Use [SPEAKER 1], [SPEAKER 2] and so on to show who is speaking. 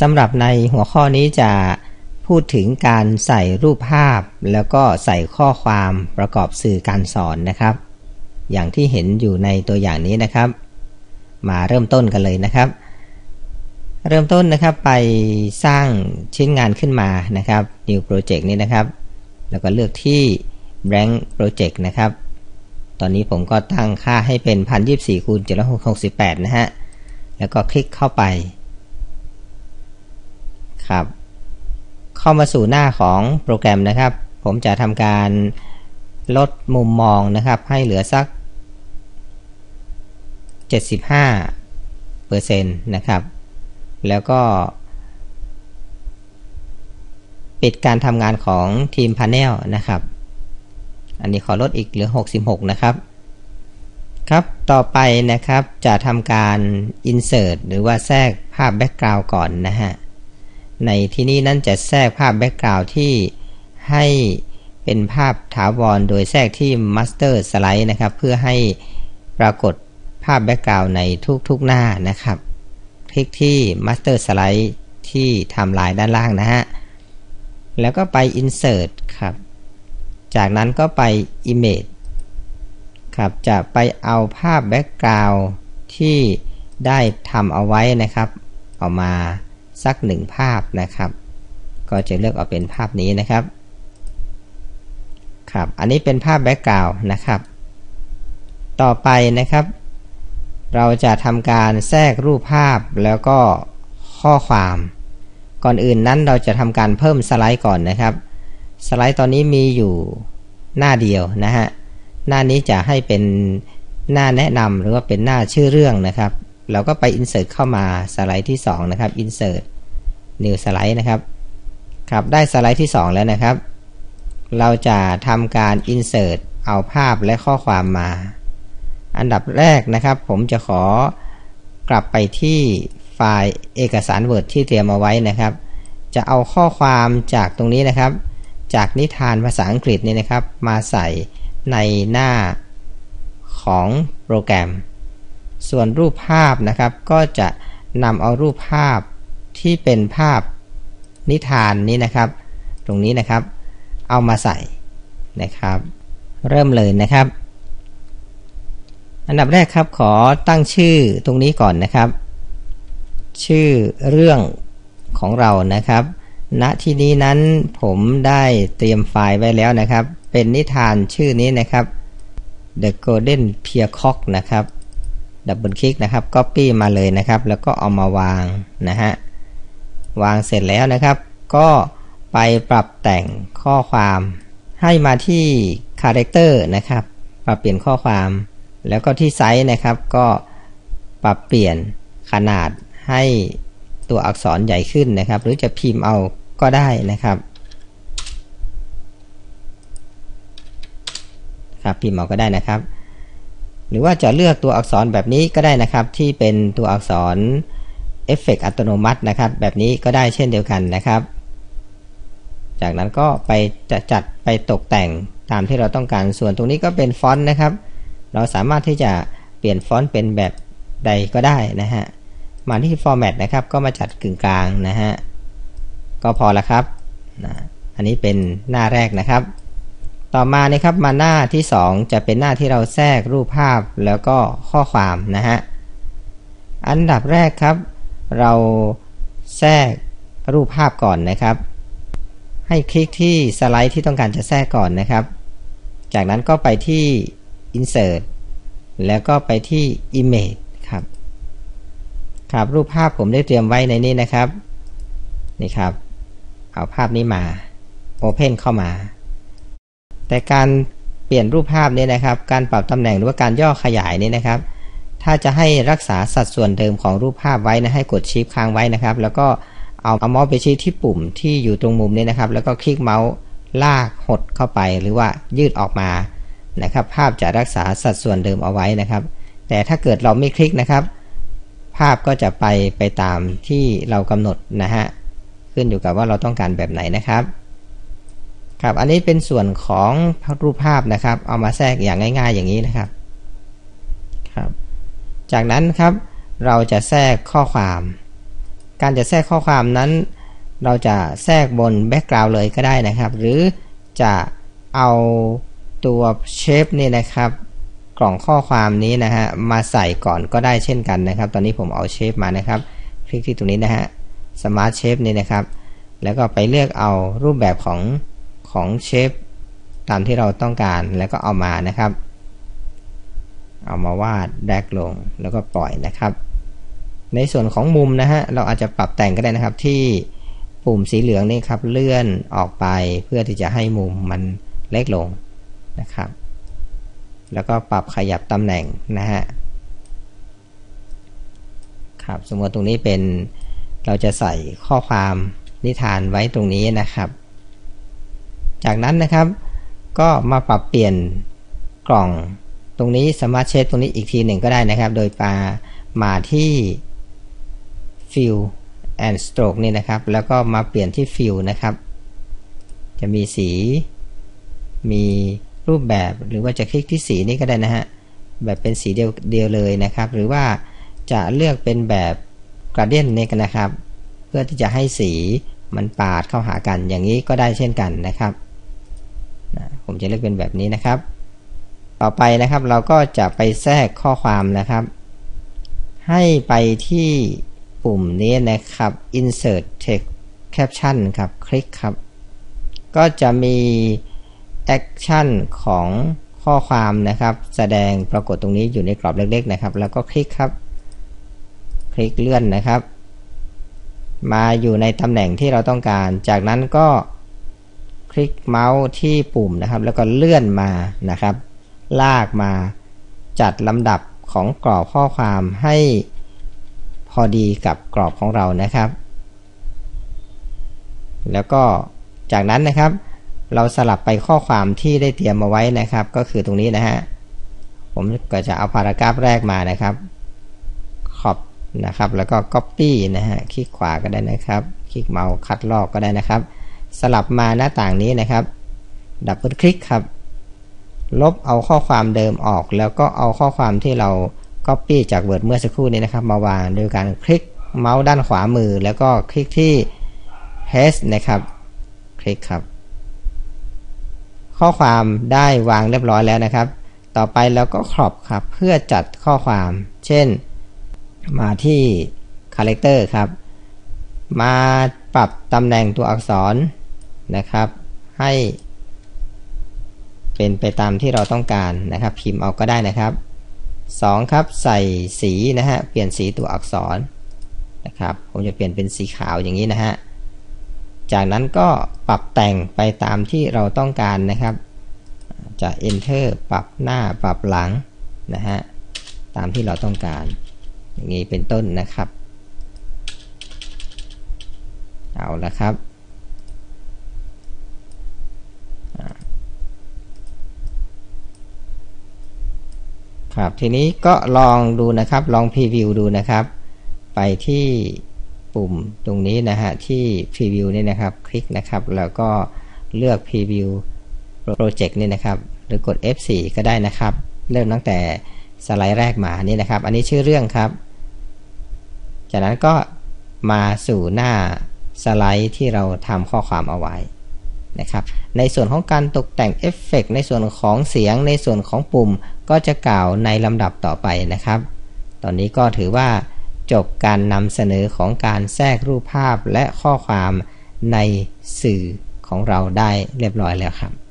[SPEAKER 1] สำหรับในหัวข้อนี้จะพูดถึงการใส่รูปภาพ แล้วก็ใส่ข้อความประกอบสื่อการสอนนะครับ อย่างที่เห็นอยู่ในตัวอย่างนี้นะครับ มาเริ่มต้นกันเลยนะครับ เริ่มต้นนะครับไปสร้างชิ้นงานขึ้นมานะครับ new project นี้นะครับ แล้วก็เลือกที่ blank project นะครับ ตอนนี้ผมก็ตั้งค่าให้เป็น 1024คูณ768 นะฮะ แล้วก็คลิกเข้าไป ครับ เข้ามาสู่หน้าของโปรแกรมนะครับ ผมจะทำการลดมุมมองนะครับ ให้เหลือสัก 75เปอร์เซ็นต์นะครับ แล้วก็ ปิดการทำงานของทีมพาเนลนะครับ อันนี้ขอลดอีกเหลือ 66 นะครับครับ ต่อไปนะครับ จะทำการ insert หรือว่าแทรกภาพแบ็กกราวด์ก่อนนะฮะ ในที่นี้นั้นจะแทรกภาพแบ็กกราวด์ที่ให้เป็นภาพถาวรโดยแทรกที่ master slide นะครับ เพื่อให้ปรากฏภาพแบ็กกราวด์ในทุกๆหน้านะครับ คลิกที่ master slide ที่ไทม์ไลน์ด้านล่างนะฮะ แล้วก็ไป insert ครับ จากนั้นก็ไป image ครับ จะไปเอาภาพแบ็กกราวด์ที่ได้ทำเอาไว้นะครับเอามา สักหนึ่งภาพนะครับ ก็จะเลือกเอาเป็นภาพนี้นะครับ ครับ อันนี้เป็นภาพแบ็กกราวด์นะครับ ต่อไปนะครับ เราจะทำการแทรกรูปภาพแล้วก็ข้อความ ก่อนอื่นนั้นเราจะทำการเพิ่มสไลด์ก่อนนะครับ สไลด์ตอนนี้มีอยู่หน้าเดียวนะฮะ หน้านี้จะให้เป็นหน้าแนะนำหรือว่าเป็นหน้าชื่อเรื่องนะครับ เราก็ไป insert เข้ามาสไลด์ที่ 2 นะครับ insert new slide นะครับ ครับได้สไลด์ที่ 2 แล้วนะครับ เราจะทำการ insert เอาภาพและข้อความมา อันดับแรกนะครับ ผมจะขอกลับไปที่ไฟล์เอกสาร Word ที่เตรียมเอาไว้นะครับ จะเอาข้อความจากตรงนี้นะครับ จากนิทานภาษาอังกฤษนี่นะครับ มาใส่ในหน้าของโปรแกรม ส่วนรูปภาพนะครับ ก็จะนำเอารูปภาพ ที่เป็นภาพนิทานนี้นะครับ ตรงนี้นะครับ เอามาใส่นะครับ เริ่มเลยนะครับ อันดับแรกครับขอตั้งชื่อตรงนี้ก่อนนะครับ ชื่อเรื่องของเรานะครับณที่นี้นั้นผมได้เตรียมไฟล์ไว้แล้วนะครับ เป็นนิทานชื่อนี้นะครับ The Golden Peacock นะครับดับเบิลคลิกนะครับ Copy มาเลยนะครับ แล้วก็เอามาวางนะฮะ วางเสร็จแล้วนะครับ ก็ไปปรับแต่งข้อความให้มาที่ Character นะครับ ปรับเปลี่ยนข้อความ แล้วก็ที่ไซส์นะครับ ก็ปรับเปลี่ยนขนาดให้ตัวอักษรใหญ่ขึ้นนะครับ หรือจะพิมพ์เอาก็ได้นะครับครับพิมพ์เอาก็ได้นะครับ หรือว่าจะเลือกตัวอักษรแบบนี้ก็ได้นะครับ ที่เป็นตัวอักษร เอฟเฟกอัตโนมัตินะครับ แบบนี้ก็ได้เช่นเดียวกันนะครับ จากนั้นก็ไปจะจัดไปตกแต่งตามที่เราต้องการ ส่วนตรงนี้ก็เป็นฟอนต์นะครับ เราสามารถที่จะเปลี่ยนฟอนต์เป็นแบบใดก็ได้นะฮะ มาที่ format นะครับ ก็มาจัดกึ่งกลางนะฮะ ก็พอล้วครับนะอันนี้เป็นหน้าแรกนะครับ ต่อมานะครับมาหน้าที่ 2 จะเป็นหน้าที่เราแทรกรูปภาพแล้วก็ข้อความนะฮะ อันดับแรกครับ เราแทรกรูปภาพก่อนนะครับ ให้คลิกที่สไลด์ที่ต้องการจะแทรกก่อนนะครับ จากนั้นก็ไปที่ insert แล้วก็ไปที่ image ครับ ครับรูปภาพผมได้เตรียมไว้ในนี้นะครับ นี่ครับ เอาภาพนี้มา Open เข้ามา แต่การเปลี่ยนรูปภาพนี้นะครับ การปรับตำแหน่งหรือว่าการย่อขยายนี้นะครับ ถ้าจะให้รักษาสัดส่วนเดิมของรูปภาพไว้นะให้กดชิปค้างไว้นะครับ แล้วก็เอาเอาเมาส์ไปชี้ที่ปุ่มที่อยู่ตรงมุมนี้นะครับ แล้วก็คลิกเมาส์ลากหดเข้าไปหรือว่ายืดออกมานะครับ ภาพจะรักษาสัดส่วนเดิมเอาไว้นะครับ แต่ถ้าเกิดเราไม่คลิกนะครับ ภาพก็จะไปไปตามที่เรากำหนดนะฮะขึ้นอยู่กับว่าเราต้องการแบบไหนนะครับครับอันนี้เป็นส่วนของรูปภาพนะครับ เอามาแทรกอย่างง่าย ๆ อย่างนี้นะครับครับ จากนั้นครับเราจะแทรกข้อความ การจะแทรกข้อความนั้น เราจะแทรกบนแบ็กกราวด์เลยก็ได้นะครับ หรือจะเอาตัวเชฟนี่นะครับ กล่องข้อความนี้นะฮะมาใส่ก่อนก็ได้เช่นกันนะครับ ตอนนี้ผมเอาเชฟมานะครับ คลิกที่ตรงนี้นะฮะสมาร์ทเชฟนี่นะครับ แล้วก็ไปเลือกเอารูปแบบของของเชฟตามที่เราต้องการแล้วก็เอามานะครับ เอามาวาดแดกลงแล้วก็ปล่อยนะครับ ในส่วนของมุมนะฮะเราอาจจะปรับแต่งก็ได้นะครับที่ปุ่มสีเหลืองนี่ครับเลื่อนออกไปเพื่อที่จะให้มุมมันเล็กลงนะครับ แล้วก็ปรับขยับตำแหน่งนะฮะครับสมมติตรงนี้เป็นเราจะใส่ข้อความนิทานไว้ตรงนี้นะครับ จากนั้นนะครับ ก็มาปรับเปลี่ยนกล่อง ตรงนี้สามารถเช็ดตรงนี้อีกทีหนึ่งก็ได้นะครับ โดยปามาที่ fill and stroke นี่นะครับ แล้วก็มาเปลี่ยนที่ fill นะครับ จะมีสี มีรูปแบบหรือว่าจะคลิกที่สีนี้ก็ได้นะฮะ แบบเป็นสีเดียวเดียวเลยนะครับ หรือว่าจะเลือกเป็นแบบกราเดียนนี่กันนะครับ เพื่อที่จะให้สีมันปาดเข้าหากันอย่างนี้ก็ได้เช่นกันนะครับ ผมจะเลือกเป็นแบบนี้นะครับ ต่อไปนะครับเราก็จะไปแทรกข้อความนะครับ ให้ไปที่ปุ่มนี้นะครับ insert text caption ครับ คลิกครับ ก็จะมี action ของข้อความนะครับ แสดงปรากฏตรงนี้อยู่ในกรอบเล็กๆนะครับ แล้วก็คลิกครับ คลิกเลื่อนนะครับ มาอยู่ในตำแหน่งที่เราต้องการ จากนั้นก็คลิกเมาส์ที่ปุ่มนะครับ แล้วก็เลื่อนมานะครับ ลากมา จัดลำดับของกรอบข้อความให้พอดีกับกรอบของเรานะครับ แล้วก็จากนั้นนะครับ เราสลับไปข้อความที่ได้เตรียมมาไว้นะครับ ก็คือตรงนี้นะฮะผมก็จะเอาพารากราฟแรกมานะครับขอบนะครับ แล้วก็ Copy นะฮะคลิกขวาก็ได้นะครับ คลิกเมาส์คัดลอกก็ได้นะครับ สลับมาหน้าต่างนี้นะครับ ดับเบิลคลิกครับ ลบเอาข้อความเดิมออก แล้วก็เอาข้อความที่เรา Copy จาก Word เมื่อสักครู่นี้นะครับ มาวางโดยการคลิกเมาส์ด้านขวามือ แล้วก็คลิกที่ paste นะครับ คลิกครับ ข้อความได้วางเรียบร้อยแล้วนะครับ ต่อไปแล้วก็ครอบครับ เพื่อจัดข้อความ เช่น มาที่ Character ครับ มาปรับตำแหน่งตัวอักษรนะครับ ให้ เป็นไปตามที่เราต้องการนะครับ พิมพ์เอาก็ได้นะครับ 2 ครับใส่สีนะฮะเปลี่ยนสีตัวอักษรนะครับผมจะเปลี่ยนเป็นสีขาวอย่างนี้นะฮะจากนั้นก็ปรับแต่งไปตามที่เราต้องการนะครับ จะ enter ปรับหน้าปรับหลังนะฮะตามที่เราต้องการ อย่างนี้เป็นต้นนะครับ เอาละครับ ครับทีนี้ก็ลองดูนะครับ ลองพรีวิวดูนะครับ ไปที่ปุ่มตรงนี้นะฮะที่พรีวิวนี่นะครับ คลิกนะครับ แล้วก็เลือกพรีวิวโปรเจกต์นี่นะครับ หรือกด F4 ก็ได้นะครับ เริ่มตั้งแต่สไลด์แรกมานี่นะครับ อันนี้ชื่อเรื่องครับ จากนั้นก็มาสู่หน้าสไลด์ที่เราทำข้อความเอาไว้ นะครับ ในส่วนของการตกแต่งเอฟเฟกในส่วนของเสียง ในส่วนของปุ่มก็จะกล่าวในลำดับต่อไปนะครับ ตอนนี้ก็ถือว่าจบการนำเสนอของการแทรกรูปภาพและข้อความในสื่อของเราได้เรียบร้อยแล้วครับ